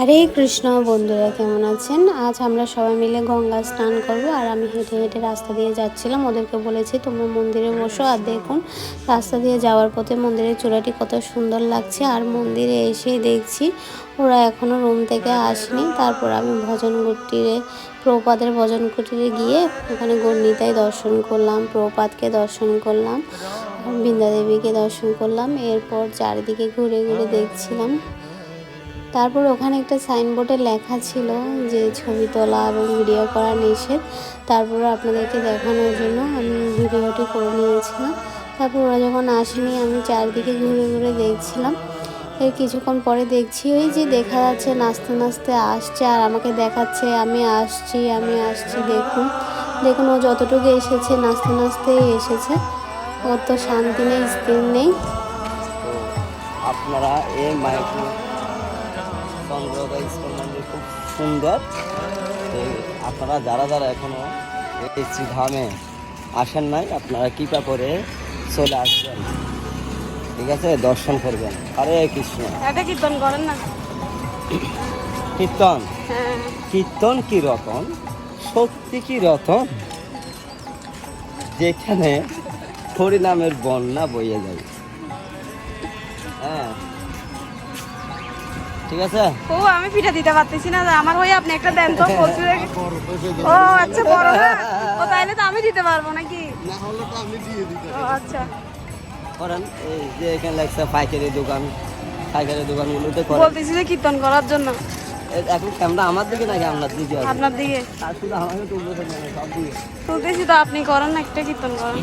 হরে কৃষ্ণ, বন্ধুরা কেমন আছেন? আজ আমরা সবাই মিলে গঙ্গা স্নান করব আর আমি হেঁটে হেঁটে রাস্তা দিয়ে যাচ্ছিলাম। ওদেরকে বলেছি, তোমরা মন্দিরে বসো আর দেখুন, রাস্তা দিয়ে যাওয়ার পথে মন্দিরের চূড়াটি কত সুন্দর লাগছে। আর মন্দিরে এসে দেখছি, ওরা এখনও রুম থেকে আসেনি। তারপর আমি ভজন কুটিরে প্রপাতের ভজন কুটিরে গিয়ে ওখানে গণ্ডিতায় দর্শন করলাম প্রপাতকে দর্শন করলাম, বৃন্দাদেবীকে দর্শন করলাম। এরপর চারিদিকে ঘুরে ঘুরে দেখছিলাম। তারপর ওখানে একটা সাইনবোর্ডে লেখা ছিল যে ছবি তোলা এবং ভিডিও করা নিষেধ। তারপর আপনাদেরকে দেখানোর জন্য আমি ভিডিওটি করে নিয়েছিলাম। তারপর ওরা যখন আসেনি, আমি চারদিকে ঘুরে ঘুরে দেখছিলাম। এর কিছুক্ষণ পরে দেখছি ওই যে দেখা যাচ্ছে নাচতে নাচতে আসছে আর আমাকে দেখাচ্ছে, আমি আসছি আমি আসছি, দেখুন। দেখুন, ও যতটুকু এসেছে, নাচতে নাচতেই এসেছে। ওর তো শান্তি নেই, স্থির নেই। আপনারা এই মাইক্রো ইস্কন মন্দির খুব সুন্দর। তো আপনারা যারা যারা এখনও এই শ্রীধামে আসেন নাই আপনারা কৃপা করে চলে আসবেন। ঠিক আছে? দর্শন করবেন। আরে কৃষ্ণ। এটা কীর্তন করেন না? কীর্তন? হ্যাঁ। কীর্তন কি রতন? সত্যি কি রতন? যেখানে হরিনামের বন্যা বইয়ে যায়। হ্যাঁ। ঠিক আছে? ও আমি পিঠা দিতে পারতেছি না আমার হয়ে আপনি একটা দেন তো বলছি ও আচ্ছা বড় না? ও তাইলে তো আমি দিতে পারব নাকি? ও আচ্ছা। করেন এই যে এখানে লাগছে পাইকারি দোকান পাইকারি দোকানগুলোতে করেন। বলতেছি যে কীর্তন করার জন্য। এখন ক্যামেরা আমার দিকে নাকি আপনার দিকে আপনার দিকে? আর শুধু আমাকে সব দিকে তুলতেছি তো আপনি করেন একটা কীর্তন করেন।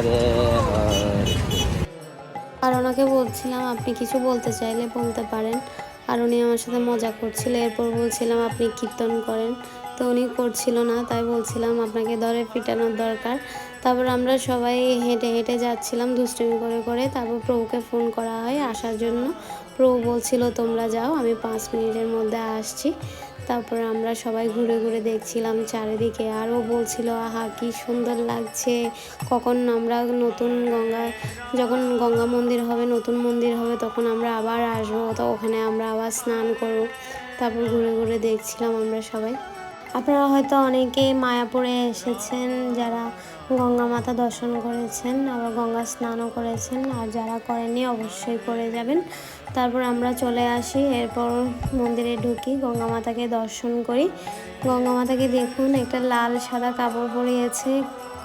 হরে আর ওনাকে বলছিলাম, আপনি কিছু বলতে চাইলে বলতে পারেন। আর উনি আমার সাথে মজা করছিল। এরপর বলছিলাম, আপনি কীর্তন করেন। তো উনি করছিল না, তাই বলছিলাম, আপনাকে ধরে পিটানোর দরকার। তারপর আমরা সবাই হেঁটে হেঁটে যাচ্ছিলাম, দুষ্টুমি করে করে। তারপর প্রভুকে ফোন করা হয় আসার জন্য। প্রভু বলছিল, তোমরা যাও, আমি পাঁচ মিনিটের মধ্যে আসছি। তারপর আমরা সবাই ঘুরে ঘুরে দেখছিলাম চারিদিকে, আরও বলছিল, আহা, কি সুন্দর লাগছে। কখন আমরা নতুন গঙ্গা, যখন গঙ্গা মন্দির হবে, নতুন মন্দির হবে, তখন আমরা আবার আসব। তো ওখানে আমরা আবার স্নান করব। তারপর ঘুরে ঘুরে দেখছিলাম আমরা সবাই। আপনারা হয়তো অনেকে মায়াপুরে এসেছেন, যারা গঙ্গা মাতা দর্শন করেছেন, আবার গঙ্গা স্নানও করেছেন, আর যারা করেনি অবশ্যই করে যাবেন। তারপর আমরা চলে আসি, এরপর মন্দিরে ঢুকি, গঙ্গা মাতাকে দর্শন করি। গঙ্গা মাতাকে দেখুন, একটা লাল সাদা কাপড় পরিয়েছে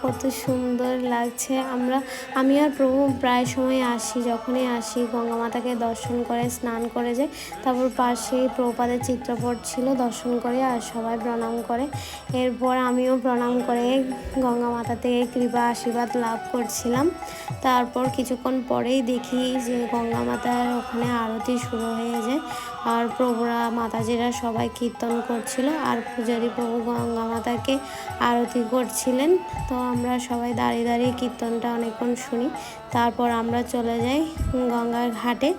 কত সুন্দর লাগছে। আমরা, আমি আর প্রভু প্রায় সময় আসি, যখনই আসি, গঙ্গা মাতাকে দর্শন করে, স্নান করে যাই, তারপর পাশে প্রপাদের চিত্রপট ছিল, দর্শন করে আর সবাই প্রণাম করে। এরপর আমিও প্রণাম করে, গঙ্গা মাতা থেকে কৃপা, আশীর্বাদ লাভ করছিলাম। তারপর কিছুক্ষণ পরেই দেখি যে গঙ্গা মাতার ওখানে আরতি শুরু হয়ে যায়, আর প্রভুরা, মাতাজিরা সবাই কীর্তন করছিল, আর পূজারী প্রভু গঙ্গা মাতাকে আরতি করছিলেন। তো আমরা সবাই দাঁড়িয়ে দাঁড়িয়ে কীর্তনটা অনেকক্ষণ শুনি। তারপর আমরা চলে যাই গঙ্গার ঘাটে।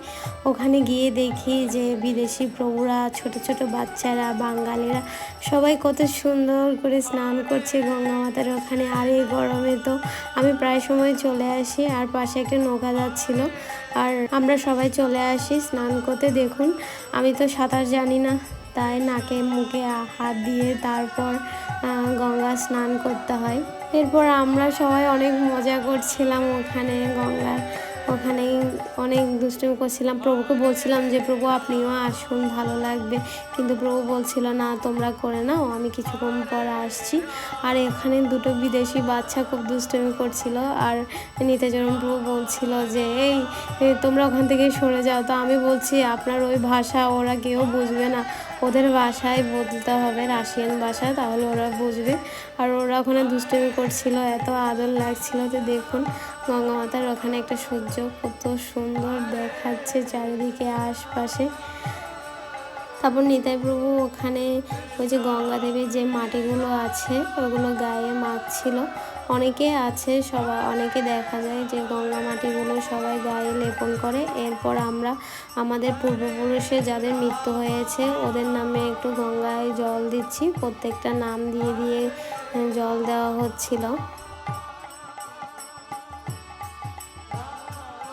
ওখানে গিয়ে দেখি যে বিদেশি প্রভুরা, ছোট ছোট বাচ্চারা, বাঙালিরা সবাই কত সুন্দর করে স্নান করছে গঙ্গা মাতার ওখানে। আর এই গরমে তো আমি প্রায় সময় চলে আসি, আর পাশে একটা নৌকা যাচ্ছিল। আর আমরা সবাই চলে আসি স্নান করতে। দেখুন, আমি তো সাঁতার জানি না, তাই নাকে মুখে হাত দিয়ে তারপর গঙ্গা স্নান করতে হয়। এরপর আমরা সবাই অনেক মজা করছিলাম ওখানে, গঙ্গার ওখানেই অনেক দুষ্টুমি করছিলাম। প্রভুকে বলছিলাম যে, প্রভু, আপনিও আসুন, ভালো লাগবে। কিন্তু প্রভু বলছিল, না, তোমরা করে নাও, আমি কিছুক্ষণ পর আসছি। আর এখানে দুটো বিদেশি বাচ্চা খুব দুষ্টুমি করছিল। আর নিতাচরণ প্রভু বলছিল যে এই তোমরা ওখান থেকে সরে যাও। তো আমি বলছি, আপনার ওই ভাষা ওরা কেউ বুঝবে না। ওদের ভাষায় বলতে হবে রাশিয়ান ভাষা তাহলে ওরা বুঝবে। আর ওরা ওখানে দুষ্টুমি করছিল, এত আদর লাগছিল যে দেখুন গঙ্গা মাতার ওখানে একটা সূর্য কত সুন্দর দেখাচ্ছে চারিদিকে আশপাশে। তারপর নিতাই প্রভু ওখানে ওই যে গঙ্গা দেবীর যে মাটিগুলো আছে, ওগুলো গায়ে মাখছিল। অনেকে আছে সবাই অনেকে দেখা যায় যে গঙ্গা মাটিগুলো সবাই গায়ে লেপন করে। এরপর আমরা আমাদের পূর্বপুরুষে যাদের মৃত্যু হয়েছে, ওদের নামে একটু গঙ্গায় জল দিচ্ছি। প্রত্যেকটা নাম দিয়ে দিয়ে জল দেওয়া হচ্ছিল।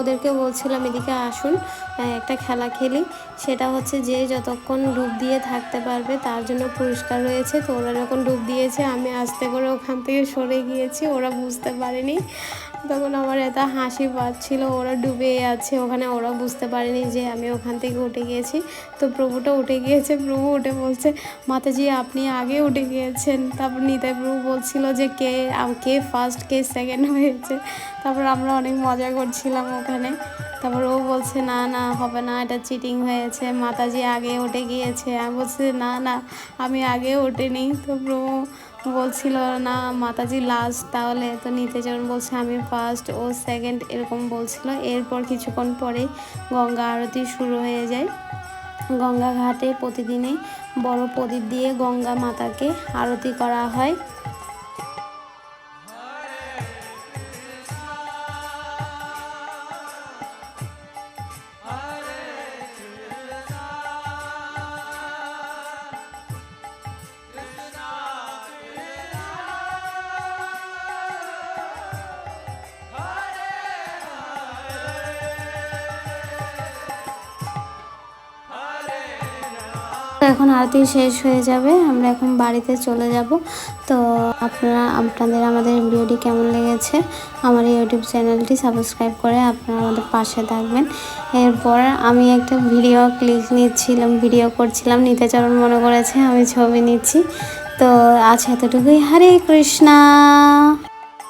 ওদেরকে বলছিলাম, এদিকে আসুন। একটা খেলা খেলি। সেটা হচ্ছে যে যতক্ষণ ডুব দিয়ে থাকতে পারবে তার জন্য পুরস্কার রয়েছে। তো ওরা যখন ডুব দিয়েছে, আমি আস্তে করে ওখান থেকে সরে গিয়েছি, ওরা বুঝতে পারেনি। তখন আমার এত হাসি পাচ্ছিল, ওরা ডুবে আছে। ওখানে ওরা বুঝতে পারেনি যে আমি ওখান থেকে উঠে গিয়েছি। তো প্রভুটা উঠে গিয়েছে, প্রভু উঠে বলছে, মাতাজি, আপনি আগে উঠে গিয়েছেন। তারপর নিতাই প্রভু বলছিল যে, কে কে ফার্স্ট কে সেকেন্ড হয়েছে? তারপর আমরা অনেক মজা করছিলাম ওখানে। তারপর ও বলছে, না না, হবে না, এটা চিটিং হয়েছে। মাতাজি আগে উঠে গিয়েছে। আমি বলছি, না না, আমি আগে ওঠেনি তো প্রভু বলছিল, না, মাতাজি লাস্ট তাহলে। তো নিতেচরণ বলছে, আমি ফার্স্ট ও সেকেন্ড এরকম বলছিল। এরপর কিছুক্ষণ পরে গঙ্গা আরতি শুরু হয়ে যায়। গঙ্গা ঘাটে প্রতিদিনই বড় প্রদীপ দিয়ে গঙ্গা মাতাকে আরতি করা হয়। তো এখন আরতি শেষ হয়ে যাবে। আমরা এখন বাড়িতে চলে যাব। তো আপনারা, আপনাদের আমাদের ভিডিওটি কেমন লেগেছে, আমার ইউটিউব চ্যানেলটি সাবস্ক্রাইব করে আপনারা আমাদের পাশে থাকবেন। এরপর আমি একটা ভিডিও ক্লিক নিচ্ছিলাম, ভিডিও করছিলাম। নিতেচরণ মনে করেছে, আমি ছবি নিচ্ছি। তো আজ এতটুকুই। হরে কৃষ্ণা!